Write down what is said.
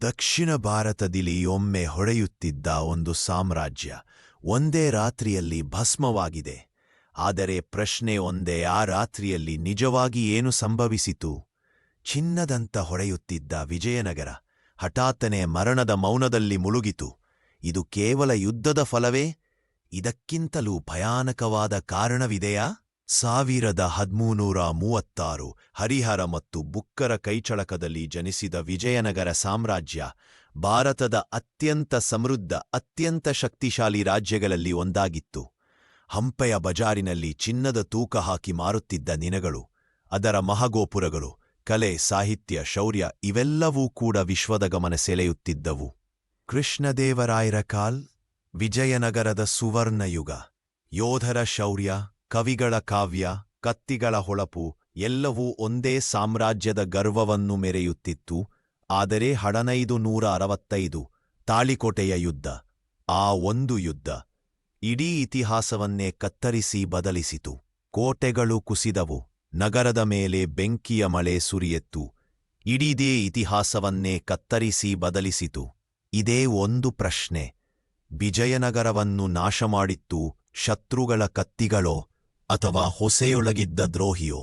ದಕ್ಷಿಣ ಭಾರತದಲ್ಲಿ ಒಮ್ಮೆ ಹೊಡೆಯುತ್ತಿದ್ದ ಒಂದು ಸಾಮ್ರಾಜ್ಯ ಒಂದೇ ರಾತ್ರಿಯಲ್ಲಿ ಭಸ್ಮವಾಗಿದೆ. ಆದರೆ ಪ್ರಶ್ನೆ ಒಂದೇ, ಆ ರಾತ್ರಿಯಲ್ಲಿ ನಿಜವಾಗಿ ಏನು ಸಂಭವಿಸಿತು? ಚಿನ್ನದಂತ ಹೊಡೆಯುತ್ತಿದ್ದ ವಿಜಯನಗರ ಹಠಾತ್ತನೆ ಮರಣದ ಮೌನದಲ್ಲಿ ಮುಳುಗಿತು. ಇದು ಕೇವಲ ಯುದ್ಧದ ಫಲವೇ? ಇದಕ್ಕಿಂತಲೂ ಭಯಾನಕವಾದ ಕಾರಣವಿದೆಯಾ? ಸಾವಿರದ ಹದ್ಮೂನೂರ ಮೂವತ್ತಾರು, ಹರಿಹರ ಮತ್ತು ಬುಕ್ಕರ ಕೈಚಳಕದಲ್ಲಿ ಜನಿಸಿದ ವಿಜಯನಗರ ಸಾಮ್ರಾಜ್ಯ, ಭಾರತದ ಅತ್ಯಂತ ಸಮೃದ್ಧ, ಅತ್ಯಂತ ಶಕ್ತಿಶಾಲಿ ರಾಜ್ಯಗಳಲ್ಲಿ ಒಂದಾಗಿತ್ತು. ಹಂಪೆಯ ಬಜಾರಿನಲ್ಲಿ ಚಿನ್ನದ ತೂಕ ಹಾಕಿ ಮಾರುತ್ತಿದ್ದ ನಿನಗಳು, ಅದರ ಮಹಗೋಪುರಗಳು, ಕಲೆ, ಸಾಹಿತ್ಯ, ಶೌರ್ಯ ಇವೆಲ್ಲವೂ ಕೂಡ ವಿಶ್ವದ ಗಮನ ಸೆಳೆಯುತ್ತಿದ್ದವು. ಕೃಷ್ಣದೇವರಾಯರ ಕಾಲ್, ವಿಜಯನಗರದ ಸುವರ್ಣಯುಗ, ಯೋಧರ ಶೌರ್ಯ ಕವಿಗಳ ಕಾವ್ಯ, ಕತ್ತಿಗಳ ಹೊಳಪು ಎಲ್ಲವೂ ಒಂದೇ ಸಾಮ್ರಾಜ್ಯದ ಗರ್ವವನ್ನು ಮೆರೆಯುತ್ತಿತ್ತು. ಆದರೆ ಹಡನೈದು ನೂರ ಅರವತ್ತೈದು ತಾಳಿಕೋಟೆಯ ಯುದ್ಧ, ಆ ಒಂದು ಯುದ್ಧ, ಇಡೀ ಇತಿಹಾಸವನ್ನೇ ಕತ್ತರಿಸಿ ಬದಲಿಸಿತು. ಕೋಟೆಗಳು ಕುಸಿದವು, ನಗರದ ಮೇಲೆ ಬೆಂಕಿಯ ಮಳೆ ಸುರಿಯೆತ್ತು ಇಡೀದೇ ಇತಿಹಾಸವನ್ನೇ ಕತ್ತರಿಸಿ ಬದಲಿಸಿತು. ಇದೇ ಒಂದು ಪ್ರಶ್ನೆ, ವಿಜಯನಗರವನ್ನು ನಾಶಮಾಡಿತ್ತು ಶತ್ರುಗಳ ಕತ್ತಿಗಳೋ? ಅಥವಾ ಹೊಸೆಯೊಳಗಿದ್ದ ದ್ರೋಹಿಯೋ